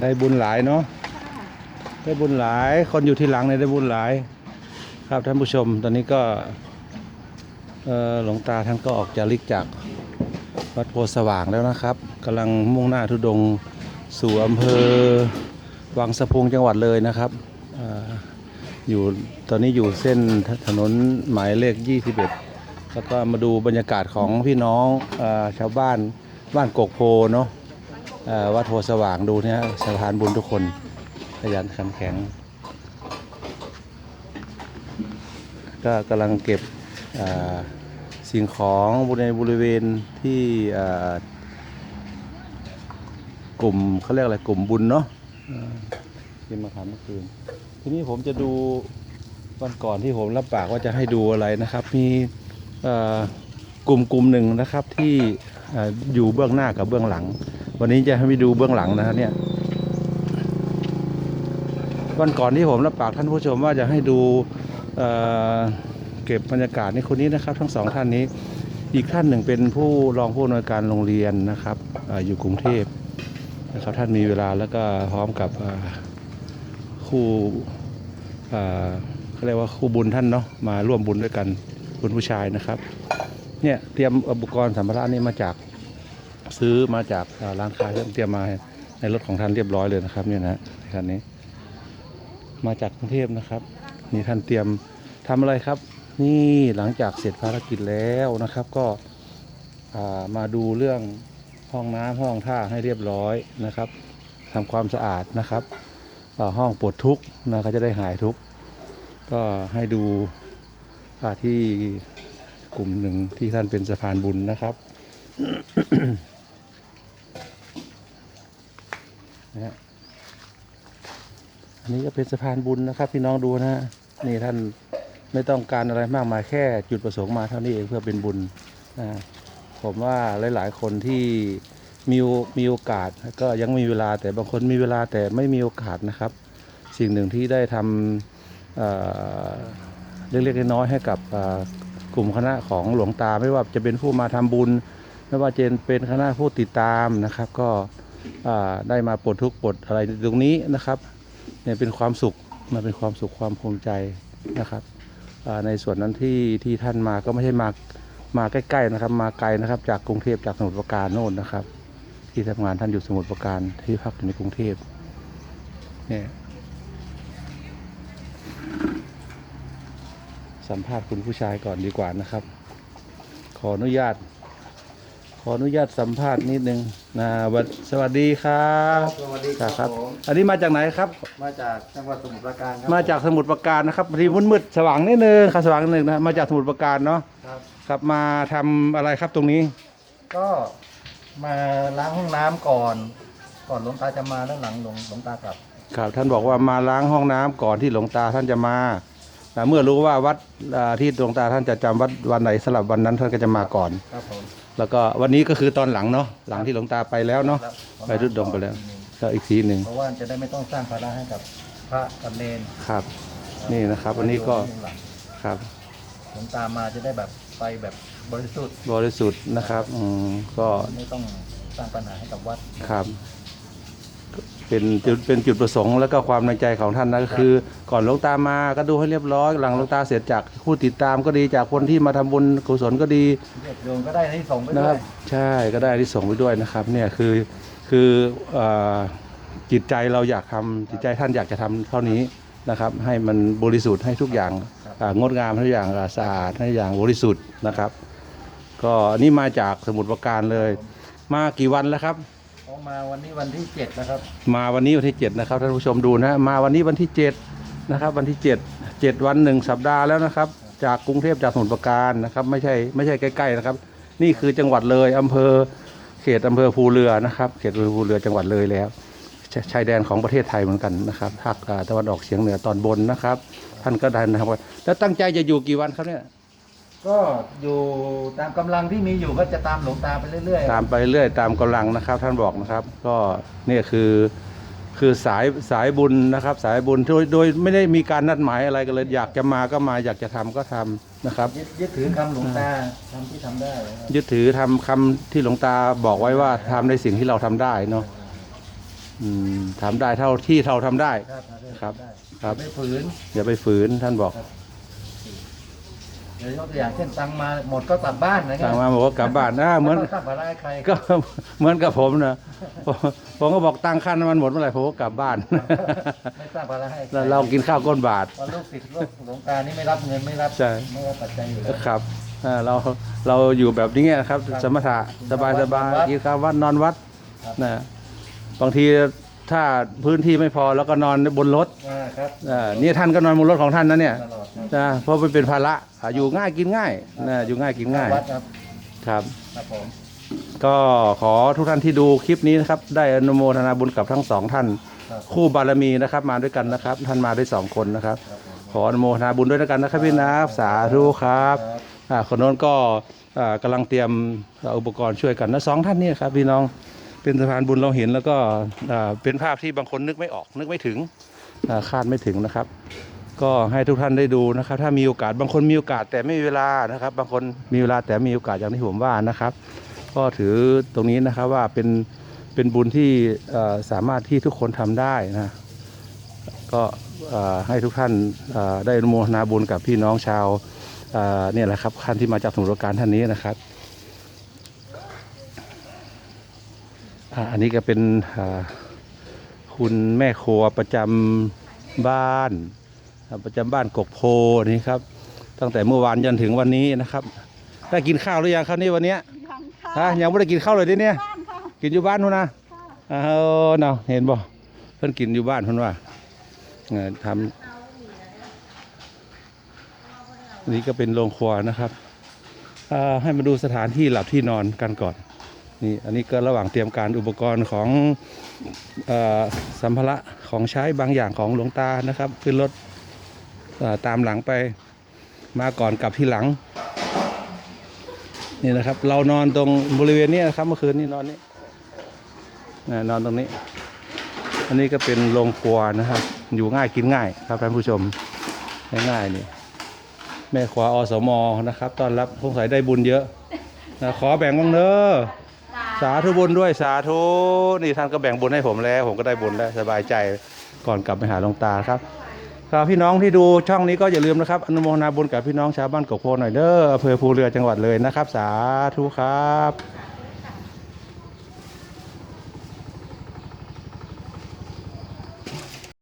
ได้บุญหลายเนาะได้บุญหลาย คนอยู่ที่หลังเนี่ยได้บุญหลาย ครับท่านผู้ชม ตอนนี้ก็หลวงตาท่านก็ออกจาริกจากวัดโพสว่างแล้วนะครับกำลังมุ่งหน้าทุดงสู่อำเภอวังสะพุงจังหวัดเลยนะครับออยู่ตอนนี้อยู่เส้นถนนหมายเลข 21 แล้วก็มาดูบรรยากาศของพี่น้องอชาวบ้าน บ้านกกโพเนาะวัดโพสว่างดูเนี่ยสถานบุญทุกคนขยันขันแข็ง ก็กำลังเก็บสิ่งของในบริเวณที่กลุ่มเขาเรียกอะไรกลุ่มบุญเนาะอ่าที่มาทำเมื่อคืนทีนี้ผมจะดูวันก่อนที่ผมรับปากว่าจะให้ดูอะไรนะครับ มีอ่อ กลุ่มกลุ่มหนึ่งนะครับที่อยู่เบื้องหน้ากับเบื้องหลัง วันนี้จะให้ไปดูเบื้องหลังนะครับเนี่ยวันก่อนที่ผมรับปากท่านผู้ชมว่าจะให้ดูเเก็บบรรยากาศในคนนี้นะครับ ทั้งสองท่านนี้ อีกท่านหนึ่งเป็นผู้รองผู้อำนวยการโรงเรียนนะครับออยู่กรุงเทพนะครับท่านมีเวลาแล้วก็พร้อมกับคู่เขาเรียกว่าคู่บุญท่านเนาะมาร่วมบุญด้วยกันคุณผู้ชายนะครับ เนี่ยเตรียมอุปกรณ์สัมภาระนี่มาจากซื้อมาจากร้านค้าเตรียมมาในรถของท่านเรียบร้อยเลยนะครับเนี่ยนะในคันนี้ มาจากกรุงเทพนะครับนี่ท่านเตรียมทำอะไรครับ นี่หลังจากเสร็จภารกิจแล้วนะครับ ก็มาดูเรื่องห้องน้ำห้องท่าให้เรียบร้อยนะครับทำความสะอาดนะครับห้องปวดทุกข์นะก็จะได้หายทุกข์ก็ให้ดูอ่าที่ กลุ่มหนึ่งที่ท่านเป็นสะพานบุญนะครับนะอันนี้ก็เป็นสะพานบุญนะครับ พี่น้องดูนะนี่ท่านไม่ต้องการอะไรมากมายแค่จุดประสงค์มาเท่านี้เองเพื่อเป็นบุญนะผมว่าหลาย ๆ คนที่มีมีโอกาสก็ยังมีเวลาแต่บางคนมีเวลาแต่ไม่มีโอกาสนะครับ สิ่งหนึ่งที่ได้ทำเเล็กๆน้อยๆให้กับ กลุ่มคณะของหลวงตาไม่ว่าจะเป็นผู้มาทำบุญ ไม่ว่าจะเป็นคณะผู้ติดตามนะครับ ก็ได้มาปลดทุกข์ปลดอะไรตรงนี้นะครับเนี่ยเป็นความสุขมันเป็นความสุขความภูมิใจนะครับในส่วนนั้นที่ที่ท่านมาก็ไม่ใช่มามาใกล้ๆนะครับ มาไกลนะครับ จากกรุงเทพจากสมุทรปราการโน่นนะครับ ที่ทำงานท่านอยู่สมุทรปราการที่พักอยู่ในกรุงเทพเนี่ย สัมภาษณ์คุณผู้ชายก่อนดีกว่านะครับ ขออนุญาต ขออนุญาตสัมภาษณ์นิดนึงนะวัดสวัสดีครับสวัสดีคครัรับบครับ ผมอันนี้มาจากไหนครับ มาจากจังหวัดสมุทรปราการครับมาจากสมุทรปราการนะครับทีมืดมืดๆสว่างนิดนึงครับสว่างนิดนึงนะมาจากสมุทรปราการเนาะครับ ครับมาทำอะไรครับตรงนี้ ก็มาล้างห้องน้ำก่อน ก่อนหลวงตาจะมาแล้วหลังหลวงหลวงตากลับ ครับท่านบอกว่ามาล้างห้องน้ำก่อนที่หลวงตาท่านจะมาแต่ เมื่อรู้ว่าวัดอ่าที่หลวงตาท่านจะจำวัดวันไหนสลับวันนั้นท่านก็จะมาก่อนครับผมแล้วก็วันนี้ก็คือตอนหลังเนาะหลังที่หลวงตาไปแล้วเนาะครับไปทุดงค์ไปแล้วก็อีกทีหนึ่งเพราะว่าจะได้ไม่ต้องสร้างภาระให้กับพระกับเนนครับ นี่นะครับ วันนี้ก็หลังครับหลวงตามาจะได้แบบไปแบบบริสุทธิ์บริสุทธิ์นะครับอืมก็ไม่ต้องสร้างปัญหาให้กับวัดครับ เป็นจุดเป็นจุดประสงค์แล้วก็ความในใจของท่านนะก็คือ ก่อนหลวงตามาก็ดูให้เรียบร้อยหลังหลวงตาเสร็จจากผู้ติดตามก็ดีจากคนที่มาทำบุญกุศลก็ดีญาติโยมก็ได้ที่ส่งไปนะด้ครัวบยใช่ก็ได้ที่ส่งไปด้วยนะครับเนี่ยคือคือเอ่อจิตใจเราอยากทำจิตใจท่านอยากจะทำเท่านี้นะครับ ให้มันบริสุทธิ์ให้ทุกอย่างอ่างดงามให้ทุกอย่างอ่าสะอาดให้อย่างบริสุทธิ์นะครับ ก็อันนี้มาจากสมุทรปราการเลย มากี่วันแล้วครับออก มาวันนี้วันที่เจ็ดนะครับ มาวันนี้วันที่เจ็ดนะครับท่านผู้ชมดูนะมาวันนี้วันที่เจ็ดนะครับ วันที่เจ็ดเจ็ดวันหนึ่งสัปดาห์แล้วนะครับ จากกรุงเทพจากสมุทรปราการนะครับ ไม่ใช่ไม่ใช่ใกล้ๆนะครับ นี่คือจังหวัดเลยอำเภอเขตอำเภอภูเรือนะครับ เขตอำเภอภูเรือจังหวัดเลยแล้วชชายแดนของประเทศไทยเหมือนกันนะครับภาคตะวันออกเฉียงเหนือตอนบนนะครับ ท่านก็ได้นะครับแล้วตั้งใจจะอยู่กี่วันครับเนี่ย ก็อยู่ตามกำลังที่มีอยู่ก็จะตามหลวงตาไปเรื่อยๆ ตามไปเรื่อยตามกำลังนะครับ ท่านบอกนะครับ ก็เนี่ยคือคือสายสายบุญนะครับ สายบุญโดยโดยไม่ได้มีการนัดหมายอะไรกันเลย อยากจะมาก็มาอยากจะทำก็ทำนะครับ ยึดยึดถือคำหลวงตาทำที่ทำได้นะครับยึดถือทำคำที่หลวงตาบอกไว้ว่าทำในสิ่งที่เราทำได้เนาะอืมทำได้เท่าที่เราทำได้ ครับทำได้ครับได้ครับ ไม่ฝืน อย่าไปฝืนท่านบอก เดี๋ยวยกตัวอย่างเช่นตังค์มาหมดก็กลับบ้านนะต่างมาบอกว่ากลับบ้านนะเหมือนไต้องตั้งภาระให้ใครก็ เหมือนกับผมนะผมผมก็บอกตังค่าน้ำมันหมดเมื่อไหร่ผมก็กลับบ้าน ไม่สร้างภาระให้ใครแล้วเรากินข้าวก้นบาท วันลูกศิษย์ลูกหลวงตานี่ไม่รับเงินไม่รับใช่ ไม่รับปัจจัยอยู่แล้ว ครับอ่าเราเราอยู่แบบนี้นะครับ ครับสมถะสบายสบายวัดกินข้าววัดนอนวัดครับ นะบางทีถ้าพื้นที่ไม่พอแล้วก็นอนบนรถอ่าครับอ่านี่ท่านก็นอนบนรถของท่านนะเนี่ย ตลอดครับ นะเพราะมันเป็นภาระอ่าอยู่ง่ายกินง่ายนะอยู่ง่ายกินง่ายวัดครับครับ ครับผม ก็ขอทุกท่านที่ดูคลิปนี้นะครับ ได้อนุโมทนาบุญกับทั้งสองท่าน ครับคู่บารมีนะครับ มาด้วยกันนะครับ ท่านมาด้วยสองคนนะครับ ครับผมขออนุโมทนาบุญด้วยแล้วกันนะครับพี่นะสาธุครับครับ อ่าคนโน้นก็อ่ากำลังเตรียมอุปกรณ์ช่วยกันนะสองท่านนี่ครับพี่น้องเป็นสะพานบุญเราเห็นแล้วก็อ่าเป็นภาพที่บางคนนึกไม่ออกนึกไม่ถึงอ่าคาดไม่ถึงนะครับ ก็ให้ทุกท่านได้ดูนะครับ ถ้ามีโอกาสบางคนมีโอกาสแต่ไม่มีเวลานะครับ บางคนมีเวลาแต่มีโอกาสอย่างที่ผมว่านะครับ ก็ถือตรงนี้นะครับว่าเป็นเป็นบุญที่สามารถที่ทุกคนทำได้นะก็ให้ทุกท่านได้อนุโมทนาบุญกับพี่น้องชาวเนี่ยแหละครับท่านที่มาจากสมุทรการท่านนี้นะครับอันนี้ก็เป็นคุณแม่ครัวประจำบ้าน ประจำบ้านกกโพนี่ครับ ตั้งแต่เมื่อวานจนถึงวันนี้นะครับ ได้กินข้าวหรือยังครับนี่วันเนี้ยยังค่ะฮะยังไม่ได้กินข้าวเลยดิเนี่ยบ้านค่ะกินอยู่บ้านนู่นนะค่ะอ้าวเนาะเห็นบ่เพิ่นกินอยู่บ้านเพิ่นว่าเอ่อทำนี่ก็เป็นโรงครัวนะครับอ่าให้มาดูสถานที่หลับที่นอนกันก่อนนี่อันนี้ก็ระหว่างเตรียมการอุปกรณ์ของเออสัมภาระของใช้บางอย่างของหลวงตานะครับขึ้นรถเอ่อ ตามหลังไปมาก่อนกลับที่หลัง นี่นะครับ เรานอนตรงบริเวณนี้นะครับเมื่อคืนนี้นอนนี้นอนตรงนี้ อันนี้ก็เป็นโรงครัวนะครับ อยู่ง่ายกินง่ายครับท่านผู้ชมง่ายๆนี่แม่ครัวอสมนะครับตอนรับสงสัยได้บุญเยอะนะขอแบ่งบ้างเนอะสาธุบุญด้วยสาธุนี่ท่านก็แบ่งบุญให้ผมแล้ว ผมก็ได้บุญแล้วสบายใจก่อนกลับไปหาหลวงตาครับ ครับพี่น้องที่ดูช่องนี้ก็อย่าลืมนะครับอนุโมทนาบุญกับพี่น้องชาวบ้านกกโพหน่อยเด้ออำเภอภูเรือจังหวัดเลยนะครับ สาธุครับ